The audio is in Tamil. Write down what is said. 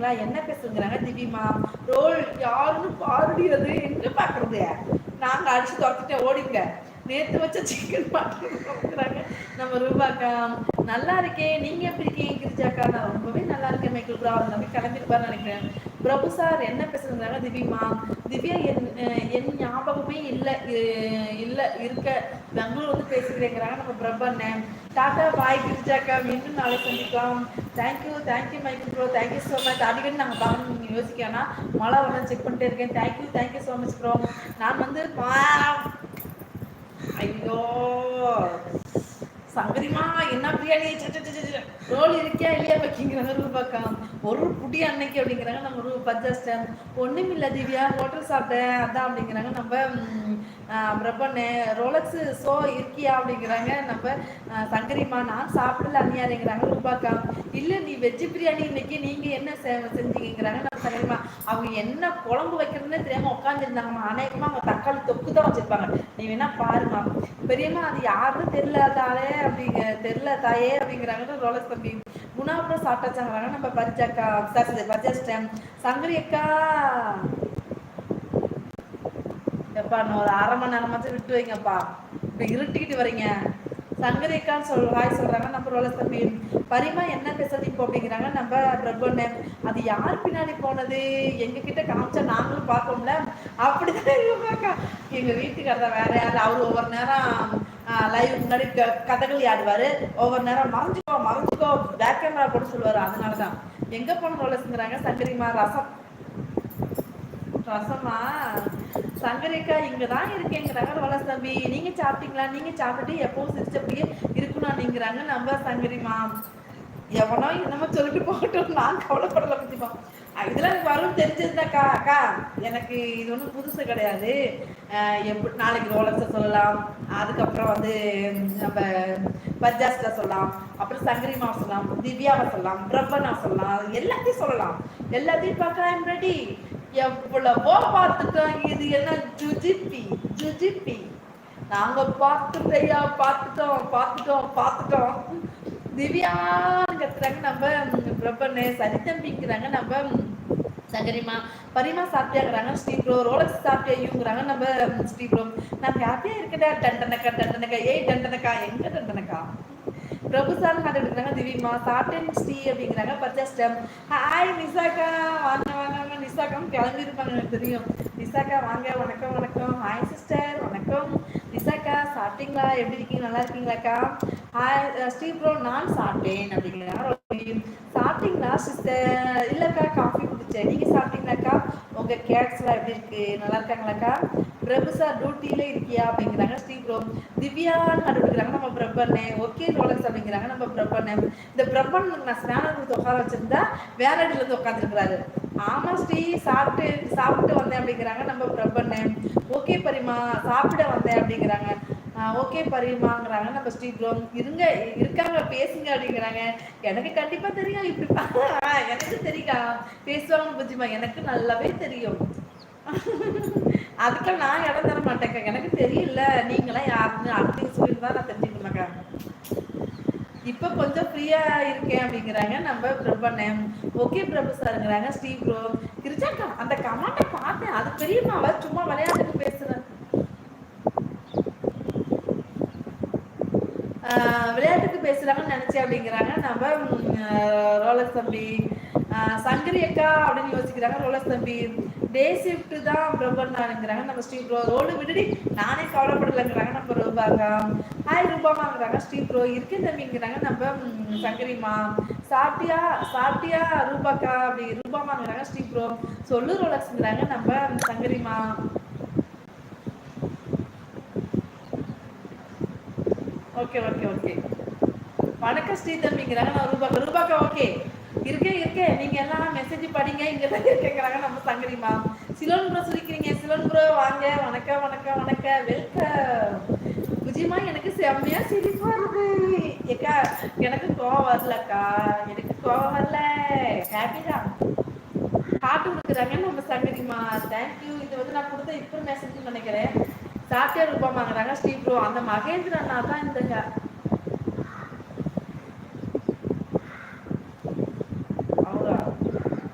பேசுறீங்களா என்ன பேசுங்கிறாங்க திவ்யமா ரோல் யாருன்னு பாருடியது எங்க பாக்குறது? நாங்க அடிச்சு துரத்துட்டு ஓடிங்க. நேத்து வச்ச சிக்கன் பாக்குறாங்க நம்ம ரூபாக்கா நல்லா இருக்கேன் நீங்க எப்படி இருக்கீங்க கிரிஜாக்கா? நான் ரொம்பவே நல்லா இருக்கேன் மைக்கிள் ப்ரோ. அவர் நம்பி கிளம்பிருப்பாரு நினைக்கிறேன். பிரபு சார் என்ன பேசுறாங்க திவ்யமா திவ்யா என் என் ஞாபகமே இல்லை இல்லை இருக்க. பெங்களூர் வந்து பேசுகிறேங்கிறாங்க நம்ம பிரபு அண்ணன் டாட்டா பாய் கிரிஜாக்கா. மீண்டும் நாளை சந்திக்கலாம். Thank you thank you Michael bro thank you so much அடிக்கடி நாங்கள் பார்க்கணும் நீங்கள் வேணாம். மழை வரலாம் செக் பண்ணிட்டே இருக்கேன். Thank you thank you so much bro நான் வந்து ஐயோ. சங்கரிமா என்ன பிரியாணி? ரோல் இருக்கியா இல்லையா வைக்கிங்கிறாங்க ரூபாக்கா ஒரு புடி அன்னைக்கு அப்படிங்கிறாங்க. நம்ம ரூ பஜ்ஜாஸ்டன் ஒன்றும் இல்லை திவ்யா ஹோட்டல் சாப்பிட்டேன் அதான் அப்படிங்கிறாங்க. நம்ம பிரபண்ணு ரோலக்ஸு ஷோ இருக்கியா அப்படிங்கிறாங்க. நம்ம சங்கரிமா நான் சாப்பிடல அந்நியாருங்கிறாங்க ரூபாக்கா இல்லை நீ வெஜ்ஜு பிரியாணி இன்னைக்கு நீங்கள் என்ன செஞ்சீங்கிறாங்க நம்ம சங்கரிமா அவங்க என்ன குழம்பு வைக்கிறதுனே தெரியாமல் உட்காந்துருந்தாங்கம்மா அநேகமாக அவங்க தக்காளி தொக்கு தான் வச்சுருப்பாங்க. நீ வேணா பாருமா பெரியம்மா அது யாருன்னு தெரியல தாளே அப்படிங்க. தெரியல தாயே அப்படிங்கிறாங்க ரோலக்ஸ் தம்பி. குணாபுரம் சாப்பிட்டாச்சாங்கிறாங்க நம்ம பரிச்சாக்கா சாரி பரிஜாஸ்டம் சங்கரி அக்கா. எப்பா இன்னும் ஒரு அரை மணி நேரமாச்சும் விட்டு வைங்கப்பா. இப்போ இருட்டிக்கிட்டு வரீங்க. சங்கரேக்கான்னு சொல் ஹாய் சொல்கிறாங்க நம்ம ரோல தம்பி பரிமா என்ன பேசுறது இப்போ அப்படிங்கிறாங்க. நம்ம பிரபுன்னு. அது யார் பின்னாடி போனது? எங்ககிட்ட காமிச்சா நாங்களும் பார்ப்போம்ல. அப்படிதான் இவங்க எங்கள் வீட்டுக்காரர் தான் வேற யாரும் அவர் ஒவ்வொரு நேரம் லைவ் முன்னாடி கதகளி ஆடுவார் ஒவ்வொரு நேரம் மறைஞ்சிக்கோ மறைஞ்சிக்கோ பேக் கேமரா போட்டு சொல்லுவார். அதனால தான் எங்கே போன ரோலஸ்ங்கிறாங்க சங்கரிமா ரசம். ரசமா சங்கரேக்கா இங்க தான் இருக்கேங்கிறாங்க வளர்ச்சி தம்பி நீங்க சாப்பிட்டீங்களா? நீங்க சாப்பிட்டு எப்பவும் சிரிச்சபடியே இருக்கணும் நீங்கிறாங்க நம்ம சங்கரிமா எவனோ என்னமோ சொல்லிட்டு போகட்டும். நான் கவலைப்படல பத்திப்பா இதெல்லாம் எனக்கு வரும் தெரிஞ்சதுதாக்கா அக்கா. எனக்கு இது ஒன்றும் புதுசு கிடையாது. எப்படி நாளைக்கு ரோலக்ஸை சொல்லலாம். அதுக்கப்புறம் வந்து நம்ம பஜாஸ்ட சொல்லலாம். அப்புறம் சங்கரிமா சொல்லலாம். திவ்யாவை சொல்லலாம். பிரபனா சொல்லலாம். எல்லாத்தையும் சொல்லலாம். எல்லாத்தையும் பார்க்க ஐம் ரெடி எவ்வளவோ பார்த்துட்டோம். இது என்ன ஜுஜிப்பி ஜுஜிப்பி நாங்க பார்த்துட்டையா பார்த்துட்டோம் பார்த்துட்டோம் பார்த்துட்டோம். திவ்யாங்கிறாங்க நம்ம பிரபன்னு சரித்தம்பிங்கிறாங்க நம்ம சங்கரிமா பரிமா சாப்பிட்டியாங்கிறாங்க ஸ்ரீப்ரோ ரோலக்ஸ் சாப்பிட்டியாங்கிறாங்க நம்ம ஸ்ரீப்ரோ நான் ஹாப்பியா இருக்கடா டண்டனக்கா டண்டனக்கா. ஏய் டண்டனக்கா எங்க டண்டனக்கா? பிரபு சார் காட்டு எடுக்கிறாங்க திவிமா சாப்பிட்டேன் ஸ்ரீ அப்படிங்கிறாங்க பர்ச்சேஸ்டம் ஹாய் நிசாக்கா. வாங்க வாங்க வாங்க. நிசாக்கம் கிளம்பி இருப்பாங்க எனக்கு தெரியும். நிசாக்கா வாங்க வணக்கம் வணக்கம். ஹாய் சிஸ்டர் வணக்கம். நிசாக்கா சாப்பிட்டீங்களா? எப்படி இருக்கீங்க? நல்லா இருக்கீங்களாக்கா? ஹாய் ஸ்ரீ ப்ரோ நான் சாப்பிட்டேன் அப்படிங்கிறாங்க. சாப்பிட்டீங்களா சிஸ்டர் இல்லைக்கா காஃபி குடிச்சேன் நீங்கள் சாப்பிட்டீங்களாக்கா? உங்கள் கேட்ஸ்லாம் எப்படி இருக்கு? நல்லா இருக்காங்களாக்கா? பிரபு சார் டியூட்டியில இருக்கியா அப்படிங்கிறாங்க. ஸ்ரீ ப்ரோ திவ்யான்னு கண்டுபிடிக்கிறாங்க. நம்ம பிரபண்ணே ஓகே ரோலக்ஸ் அப்படிங்கிறாங்க. நம்ம பிரபண்ணே இந்த பிரபன் நான் ஸ்நானம் கொடுத்து உட்கார வச்சிருந்தா வேற இடத்துல இருந்து உட்காந்துருக்கிறாரு ஆமா ஸ்ரீ. சாப்பிட்டு சாப்பிட்டு வந்தேன் அப்படிங்கிறாங்க நம்ம பிரபண்ணே ஓகே பரிமா. சாப்பிட வந்தேன் அப்படிங்கிறாங்க. ஓகே பரிமாங்கிறாங்க நம்ம ஸ்ரீ இருங்க இருக்காங்க பேசுங்க அப்படிங்கிறாங்க. எனக்கு கண்டிப்பா தெரியும் இப்படி எனக்கு தெரியா பேசுவாங்க புஜிமா எனக்கு நல்லாவே தெரியும். அதுக்கெல்லாம் நான் இடம் தர மாட்டேங்க. எனக்கு தெரியல. நீங்களாம் யாருன்னு அப்படின்னு சொல்லிட்டு தான் நான் தெரிஞ்சுக்கணுமாக்கா இப்போ கொஞ்சம் ஃப்ரீயா இருக்கேன் அப்படிங்கிறாங்க. நம்ம பிரபண்ணன் ஓகே பிரபு சாருங்கிறாங்க ஸ்ரீ ப்ரோ கிரிஜா அந்த கமாண்டை பார்த்தேன். அது பெரியம்மாவ சும்மா விளையாட்டுக்கு பேசுறேன் விளையாட்டுக்கு பேசுறாங்கன்னு நினைச்சேன் அப்படிங்கிறாங்க. நம்ம ரோலக்ஸ் தம்பி சங்கரி அக்கா அப்படின்னு யோசிக்கிறாங்க. ரோலக்ஸ் தம்பி டே ஷிஃப்ட் தான் பிரபன்னாங்கிறாங்க நம்ம ஸ்ரீ ப்ரோ ரோடு விடுடி. நானே கவலைப்படலைங்கிறாங்க. நம்ம ரூபாக்கா. ஹாய் ரூபாமாங்கிறாங்க. ஸ்ரீ ப்ரோ இருக்கே தம்பிங்கிறாங்க. நம்ம சங்கரிமா சாப்பிட்டியா? சாப்பிட்டியா ரூபாக்கா? அப்படி ரூபாமாங்கிறாங்க. ஸ்ரீ ப்ரோ சொல்லு ரோலக்ஸ்ங்கிறாங்க. நம்ம சங்கரிமா ஓகே ஓகே ஓகே வணக்கம் ஸ்ரீதம்பிங்கிறாங்க. நான் ரூபாக்கா ரூபாக்கா ஓகே இருக்கே இருக்கே. நீங்க எல்லாம் மெசேஜ் படிங்க இங்க தான் இருக்கேங்கிறாங்க நம்ம சங்கரிமா சிலோன் ப்ரோ சொல்லிக்கிறீங்க. சிலோன் ப்ரோ வாங்க. வணக்கம் வணக்கம் வணக்கம். வெல்கம் விஜயமா எனக்கு செம்மையா சிரிப்பு இருக்கு ஏக்கா எனக்கு கோவம் வரலக்கா. எனக்கு கோவம் வரல. ஹாப்பி தான். காட்டு கொடுக்குறாங்க நம்ம சங்கரிமா தேங்க்யூ இது வந்து நான் கொடுத்த இப்போ மெசேஜ் நினைக்கிறேன். சாப்பிட்டே ரூபா வாங்குறாங்க ஸ்ரீ ப்ரோ அந்த மகேந்திரனா தான் இந்த